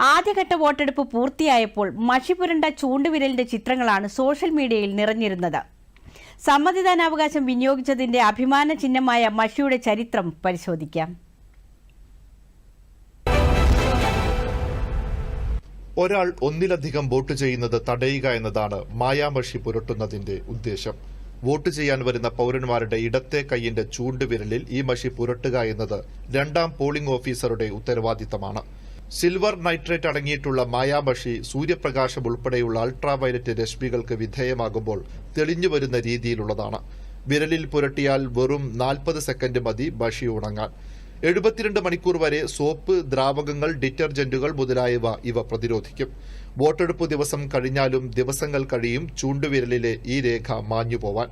ആദ്യഘട്ട വോട്ടെടുപ്പ് പൂർത്തിയായപ്പോൾ മഷിപുരണ്ട ചൂണ്ടുവിരലിന്റെ ചിത്രങ്ങളാണ് സോഷ്യൽ മീഡിയയിൽ നിറഞ്ഞിരുന്നത്. സമ്മതിദാനാവകാശം വിനിയോഗിച്ചതിന്റെ അഭിമാന ചിഹ്നമായ മഷിയുടെ ചരിത്രം പരിശോധിക്കാം. ഒരാൾ ഒന്നിലധികം വോട്ട് ചെയ്യുന്നത് തടയുക എന്നതാണ് മായാമഷി പുരട്ടുന്നതിന്റെ ഉദ്ദേശം. വോട്ട് ചെയ്യാൻ വരുന്ന പൌരന്മാരുടെ ഇടത്തെ കൈയിന്റെ ചൂണ്ടുവിരലിൽ ഈ മഷി പുരട്ടുക എന്നത് രണ്ടാം പോളിംഗ് ഓഫീസറുടെ ഉത്തരവാദിത്തമാണ്. സിൽവർ നൈട്രേറ്റ് അടങ്ങിയിട്ടുള്ള മായാമഷി സൂര്യപ്രകാശം ഉൾപ്പെടെയുള്ള അൾട്രാവയലറ്റ് രശ്മികൾക്ക് വിധേയമാകുമ്പോൾ തെളിഞ്ഞു വരുന്ന രീതിയിലുള്ളതാണ്. വിരലിൽ പുരട്ടിയാൽ വെറും നാൽപ്പത് സെക്കൻഡ് മതി ബഷി ഉണങ്ങാൻ. എഴുപത്തിരണ്ട് മണിക്കൂർ വരെ സോപ്പ് ദ്രാവകങ്ങൾ ഡിറ്റർജന്റുകൾ മുതലായവ ഇവ പ്രതിരോധിക്കും. വോട്ടെടുപ്പ് ദിവസം കഴിഞ്ഞാലും ദിവസങ്ങൾ കഴിയും ചൂണ്ടുവിരലിലെ ഈ രേഖ മാഞ്ഞു പോവാൻ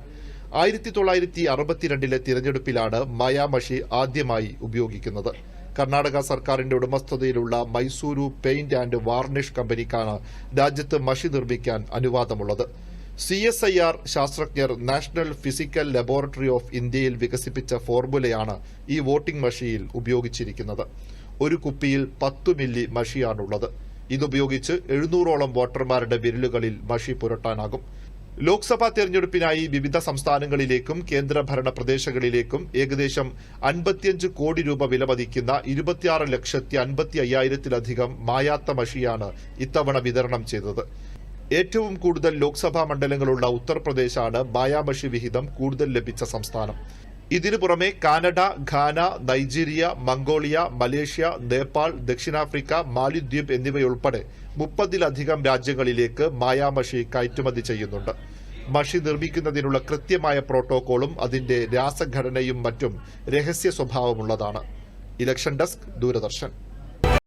ആയിരത്തി തൊള്ളായിരത്തി അറുപത്തിരണ്ടിലെ തിരഞ്ഞെടുപ്പിലാണ് മായാമഷി ആദ്യമായി ഉപയോഗിക്കുന്നത്. കർണാടക സർക്കാരിന്റെ ഉടമസ്ഥതയിലുള്ള മൈസൂരു പെയിന്റ് ആൻഡ് വാർണിഷ് കമ്പനിക്കാണ് രാജ്യത്ത് മഷി നിർമ്മിക്കാൻ അനുവാദമുള്ളത്. സി എസ് ഐ ആർ ശാസ്ത്രജ്ഞർ നാഷണൽ ഫിസിക്കൽ ലബോറട്ടറി ഓഫ് ഇന്ത്യയിൽ വികസിപ്പിച്ച ഫോർമുലയാണ് ഈ വോട്ടിംഗ് മഷിയിൽ ഉപയോഗിച്ചിരിക്കുന്നത്. ഒരു കുപ്പിയിൽ പത്ത് മില്ലി മഷിയാണുള്ളത്. ഇതുപയോഗിച്ച് എഴുന്നൂറോളം വോട്ടർമാരുടെ വിരലുകളിൽ മഷി പുരട്ടാനാകും. ലോക്സഭാ തെരഞ്ഞെടുപ്പിനായി വിവിധ സംസ്ഥാനങ്ങളിലേക്കും കേന്ദ്രഭരണ പ്രദേശങ്ങളിലേക്കും ഏകദേശം അൻപത്തിയഞ്ച് കോടി രൂപ വിലമതിക്കുന്ന ഇരുപത്തിയാറ് ലക്ഷത്തി അൻപത്തി അയ്യായിരത്തിലധികം മായാത്ത മഷിയാണ് ഇത്തവണ വിതരണം ചെയ്തത്. ഏറ്റവും കൂടുതൽ ലോക്സഭാ മണ്ഡലങ്ങളുള്ള ഉത്തർപ്രദേശാണ് മായാമഷി വിഹിതം കൂടുതൽ ലഭിച്ച സംസ്ഥാനം. ഇതിനു പുറമെ Canada Ghana Nigeria Mongolia Malaysia Nepal ദക്ഷിണാഫ്രിക്ക മാലിദ്വീപ് എന്നിവയുൾപ്പെടെ മുപ്പതിലധികം രാജ്യങ്ങളിലേക്ക് മായാമഷി കയറ്റുമതി ചെയ്യുന്നുണ്ട്. മഷി നിർമ്മിക്കുന്നതിനുള്ള കൃത്യമായ പ്രോട്ടോകോളും അതിന്റെ രാസഘടനയും മറ്റും രഹസ്യ സ്വഭാവമുള്ളതാണ്. Election desk Doordarshan.